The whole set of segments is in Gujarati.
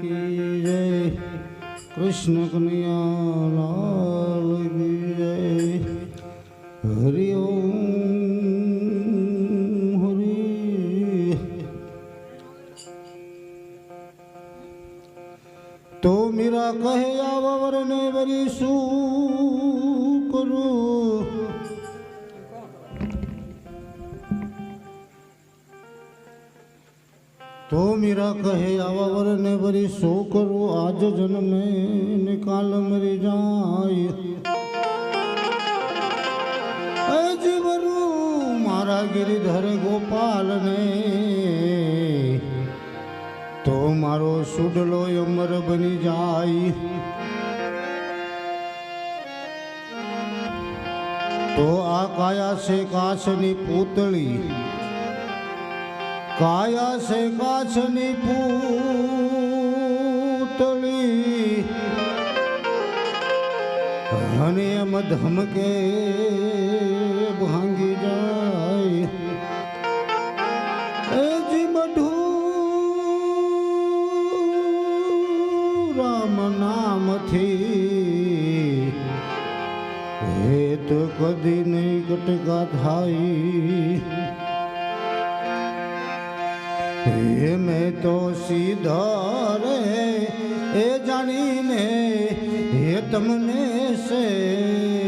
કી જય. કૃષ્ણ કનૈયા લાલ કી જય. હરિ ઓમ હરિ. તો મીરા કહે આવા વરને વરી શું કરું? મીરા કહે, આવા વરને વરી શો કરું આજ જન્મે ને મરી જાય. જીવરું, મારા ગિરિધર ગોપાલને, તો મારો સુડલો અમર બની જાય. તો આ કાયા છે કાચની પૂતળી. કાયા છે કાચની પૂતળી. અને એમ ધમકે ભાંગી જાય. એ જી મઢું રામ નામથી. હે તો કદી નહીં ગટકા થાય. મેં તો સીધા રે એ જાણીને હે તમને સેવિયા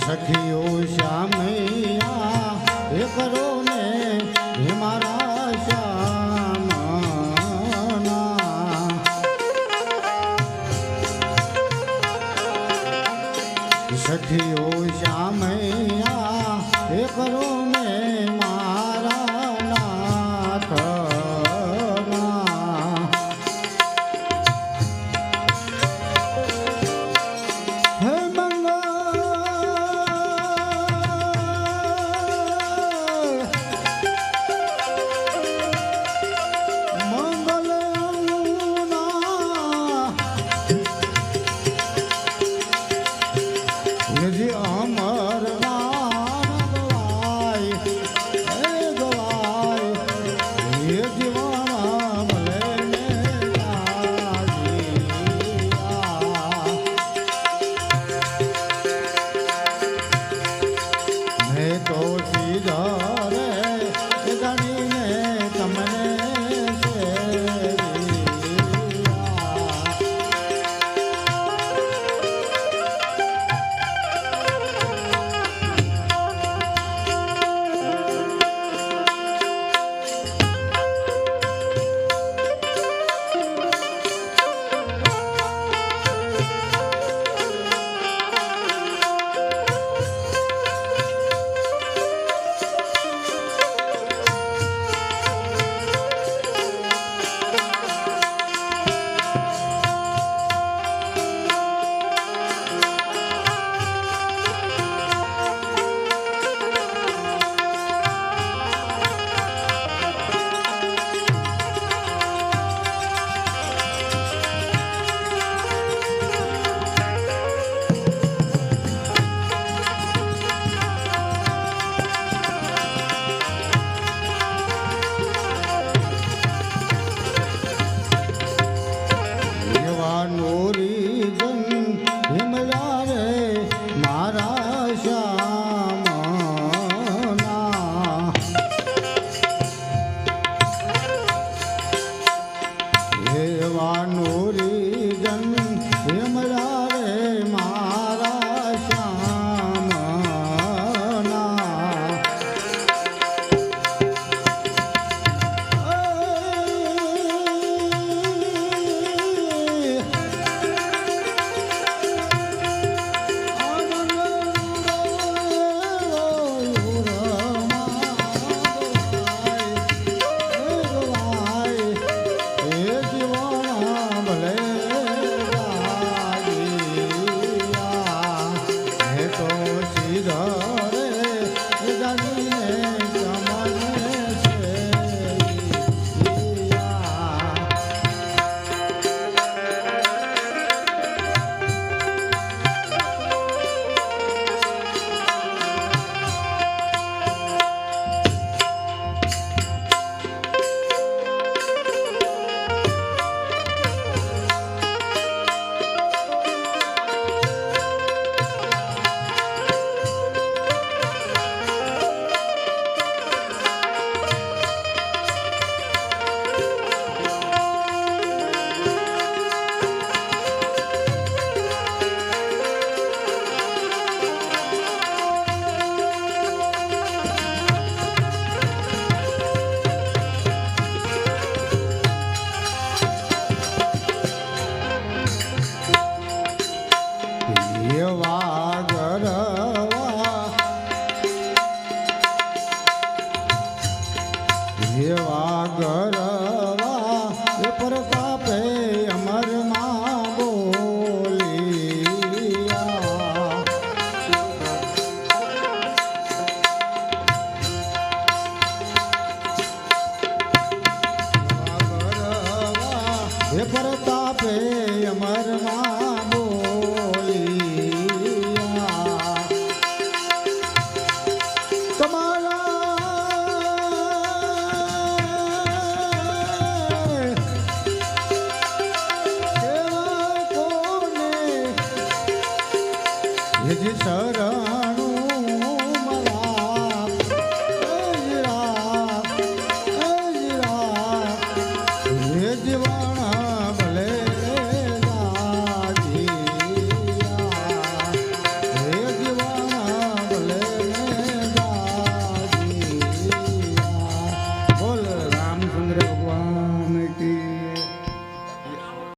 સખીઓ શ્યામૈયા એ કરો ને હે મારા શ્યામ સખીઓ શ્યામૈયા એ કરો ને મા